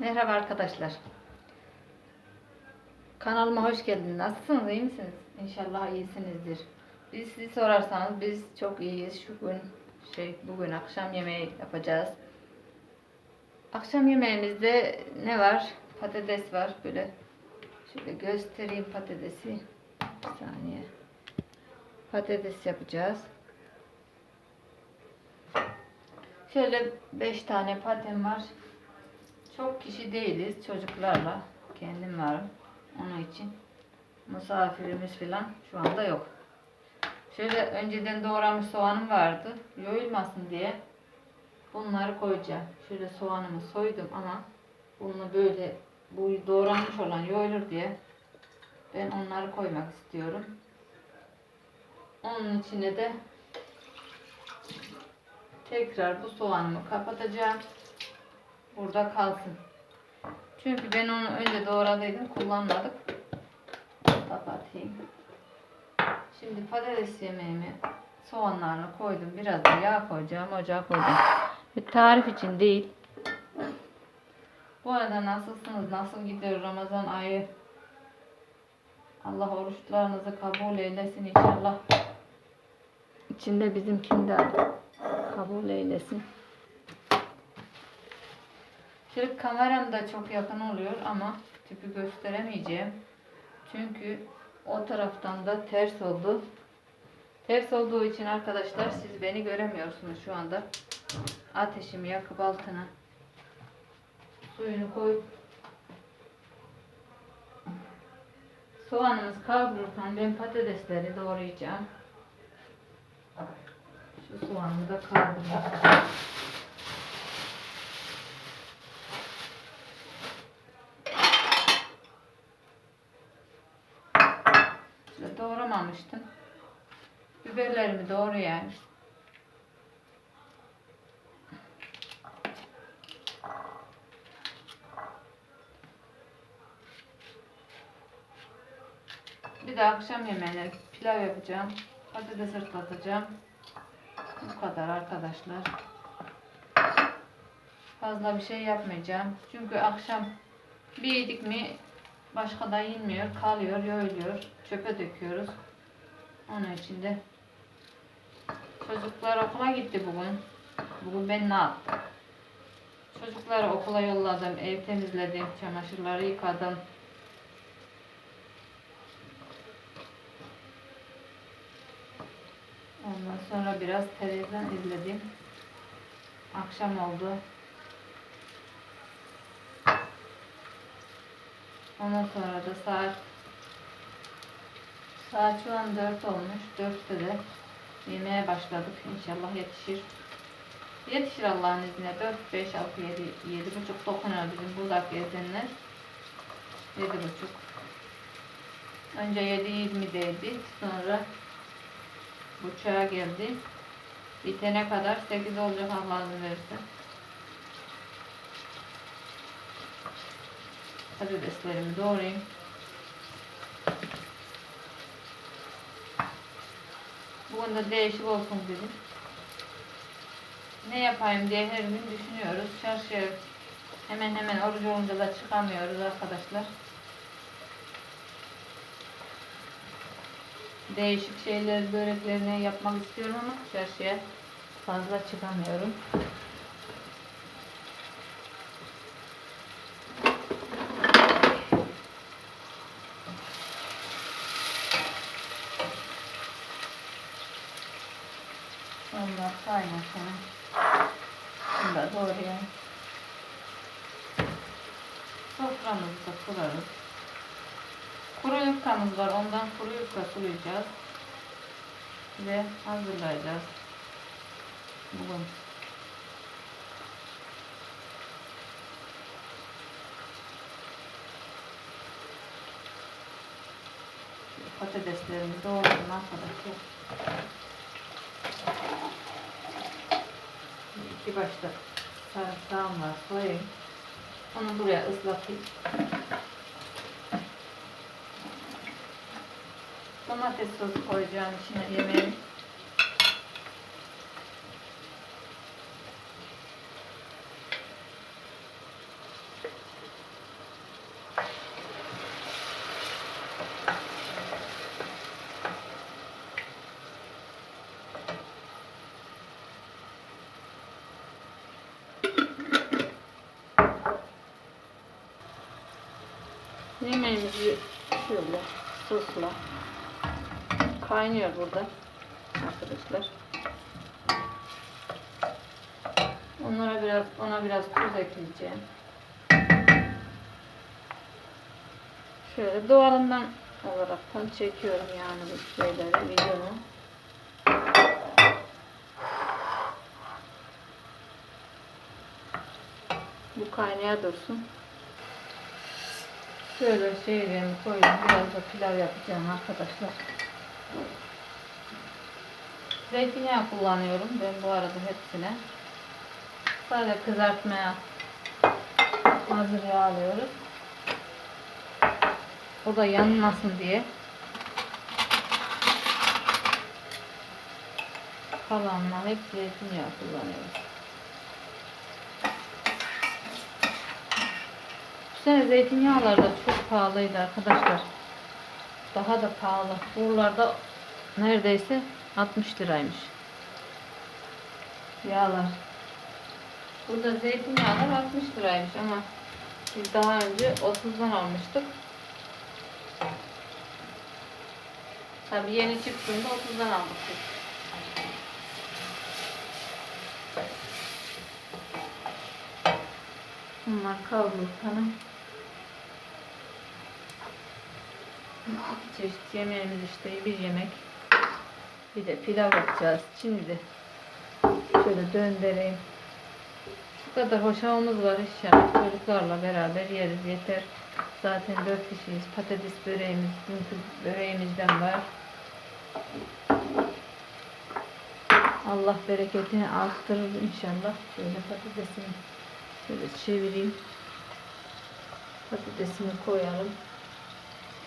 Merhaba arkadaşlar. Kanalıma hoş geldiniz. Nasılsınız? iyi misiniz? İnşallah iyisinizdir. Biz sizi sorarsanız biz çok iyiyiz. Şu gün şey bugün akşam yemeği yapacağız. Akşam yemeğimizde ne var? Patates var. Böyle şöyle göstereyim patatesi. Bir saniye. Patates yapacağız. Şöyle 5 tane patem var. Çok kişi değiliz çocuklarla. Kendim varım. Onun için misafirimiz falan şu anda yok. Şöyle önceden doğramış soğanım vardı. Yoyulmasın diye bunları koyacağım. Şöyle soğanımı soydum ama bunu böyle bu doğranmış olan yoyulur diye ben onları koymak istiyorum. Onun içine de tekrar bu soğanımı kapatacağım. Burada kalsın. Çünkü ben onu önce doğradıydım kullanmadık. Kapatayım. Şimdi patates yemeğimi soğanlarını koydum. Biraz da yağ koyacağım. Ocağa koydum. Bir tarif için değil. Bu arada nasılsınız? Nasıl gidiyor Ramazan ayı? Allah oruçlarınızı kabul eylesin inşallah. İçinde bizimkini de kabul eylesin. Şöyle kameram da çok yakın oluyor ama tipi gösteremeyeceğim. Çünkü o taraftan da ters oldu. Ters olduğu için arkadaşlar siz beni göremiyorsunuz şu anda. Ateşimi yakıp altına suyunu koyup soğanımız kavrulurken ben patatesleri doğrayacağım. Şu soğanımı da kavrulacağım. Şöyle doğramamıştım. Biberlerimi doğrayayım. Bir de akşam yemeğine pilav yapacağım. Patates ıslatacağım. Bu kadar arkadaşlar. Fazla bir şey yapmayacağım. Çünkü akşam bir yedik mi başka da yenmiyor. Kalıyor, yoyuluyor. Çöpe döküyoruz. Onun için de çocuklar okula gitti bugün. Bugün ben ne yaptım? Çocukları okula yolladım, ev temizledim, çamaşırları yıkadım. Ondan sonra biraz televizyon izledim. Akşam oldu. Ondan sonra da saat saat şu an 4 olmuş. 4'te de yemeğe başladık. İnşallah yetişir. Yetişir Allah'ın izniyle. 4, 5, 6, 7, 7 buçuk dokunuyor bizim buradaki gezenler. 7 buçuk. Önce 7.20'deydi. Sonra buçuğa geldi. Bitene kadar 8 olacak Allah izin verirse. Patateslerimi doğrayayım. Bugün de değişik olsun dedim. Ne yapayım diye her gün düşünüyoruz. Çarşıya hemen hemen oruç olunca da çıkamıyoruz arkadaşlar. Değişik şeyler, böreklerini yapmak istiyorum ama çarşıya fazla çıkamıyorum. Onlar kaynasın. Bunu da doğrayalım. Soframızı da kurarız. Kuru yufkamız var. Ondan kuru yufka sulayacağız. Ve hazırlayacağız. Bugün. Patateslerimi doğradım arkadaşlar. İki başta sarımsağım var. Soyayım. Onu buraya ıslatayım. Domates sosu koyacağım içine yemeğin. Harcı şöyle sosla kaynıyor burada arkadaşlar. Onlara biraz ona biraz tuz ekleyeceğim. Şöyle doğalından olaraktan çekiyorum yani bu şeyleri videomu. Bu kaynaya dursun. Şöyle şeylerimi koydum. Biraz da pilav yapacağım arkadaşlar. Zeytinyağı kullanıyorum ben bu arada hepsine. Sadece kızartmaya hazır yağ alıyoruz. O da yanmasın diye. Kalanlar hep zeytinyağı kullanıyoruz. Bu sene zeytinyağlar da çok pahalıydı arkadaşlar. Daha da pahalı. Buralarda neredeyse 60 liraymış. Yağlar. Burada zeytinyağlar 60 liraymış ama biz daha önce 30'dan almıştık. Tabii yeni çıktığında 30'dan aldık biz. Bunlar kavrulur hanım. İki çeşit yemeğimiz işte bir yemek. Bir de pilav yapacağız. Şimdi şöyle döndüreyim. Bu kadar hoşafımız var inşallah. Çocuklarla beraber yeriz yeter. Zaten dört kişiyiz. Patates böreğimiz, böreğimizden var. Allah bereketini arttırır inşallah. Şöyle patatesimi şöyle çevireyim. Patatesimi koyalım.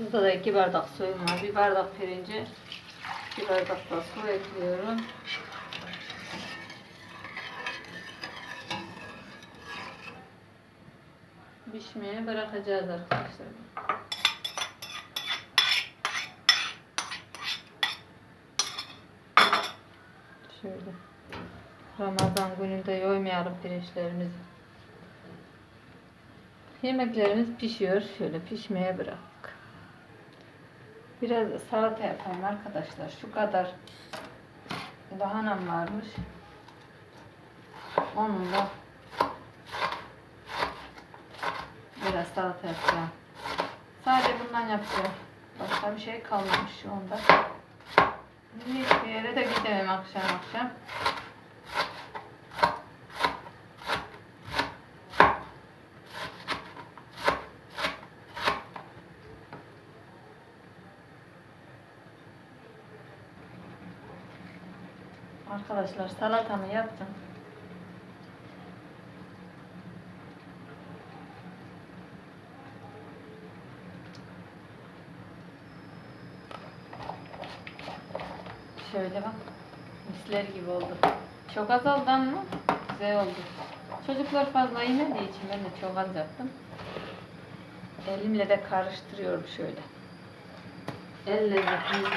Şurada da iki bardak suyum var. Bir bardak pirince, bir bardak da su ekliyorum. Pişmeye bırakacağız arkadaşlar. Şöyle. Ramazan gününde yoymayalım pirinçlerimizi. Yemeklerimiz pişiyor. Şöyle pişmeye bıraktık. Biraz da salata yapayım arkadaşlar. Şu kadar lahanam varmış. Onunla biraz salata yapacağım. Sadece bundan yapacağım. Başka bir şey kalmamış şu anda. Hiçbir yere de gidemem akşam akşam. Arkadaşlar salatamı yaptım. Şöyle bak. Misler gibi oldu. Çok azaldı ama güzel oldu. Çocuklar fazla yemediği için ben de çok az yaptım. Elimle de karıştırıyorum şöyle. El lezzetimiz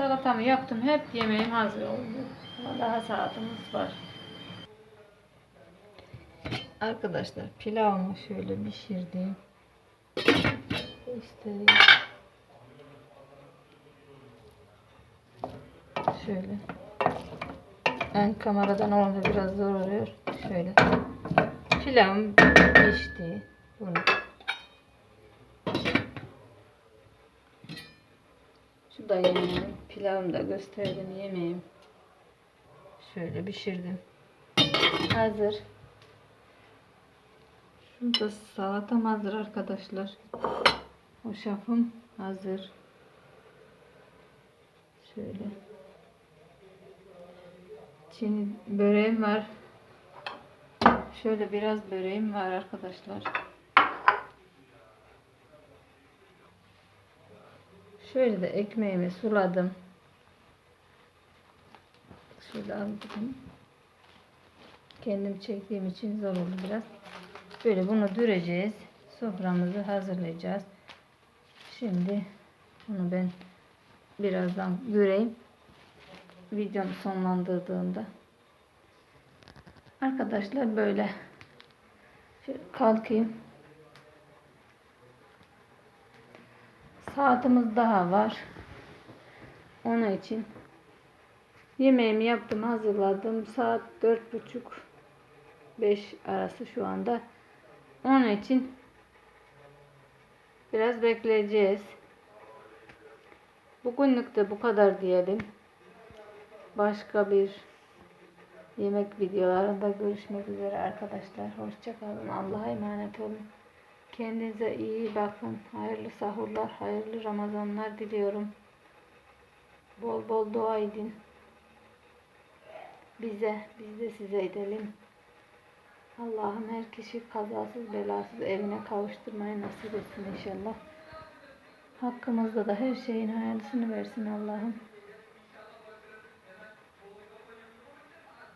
Salatamı yaptım. Hep yemeğim hazır oldu. Daha saatimiz var. Arkadaşlar pilavımı şöyle pişirdim. Göstereyim. Şöyle. Ön kameradan olunca biraz zor oluyor. Şöyle. Pilavım pişti. Bunu. Şu da yemeğim. Pilavımı da gösterdim yemeğim. Şöyle pişirdim. Hazır. Şurada salatam hazır arkadaşlar. Hoşafım hazır. Şöyle. Şimdi böreğim var. Şöyle biraz böreğim var arkadaşlar. Şöyle de ekmeğimi suladım. Şöyle aldım. Kendim çektiğim için zor oldu biraz. Böyle bunu düreceğiz. Soframızı hazırlayacağız. Şimdi bunu ben birazdan düreyim. Videomu sonlandırdığımda. Arkadaşlar böyle. Şöyle kalkayım. Saatimiz daha var. Onun için yemeğimi yaptım, hazırladım. Saat dört buçuk 5 arası şu anda. Onun için biraz bekleyeceğiz. Bugünlük de bu kadar diyelim. Başka bir yemek videolarında görüşmek üzere arkadaşlar. Hoşçakalın. Allah'a emanet olun. Kendinize iyi bakın. Hayırlı sahurlar, hayırlı Ramazanlar diliyorum. Bol bol dua edin. Bize, biz de size edelim. Allah'ım her kişi kazasız belasız evine kavuşturmayı nasip etsin inşallah. Hakkımızda da her şeyin hayırlısını versin Allah'ım.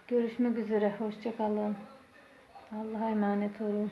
Görüşmek üzere. Hoşçakalın. Allah'a emanet olun.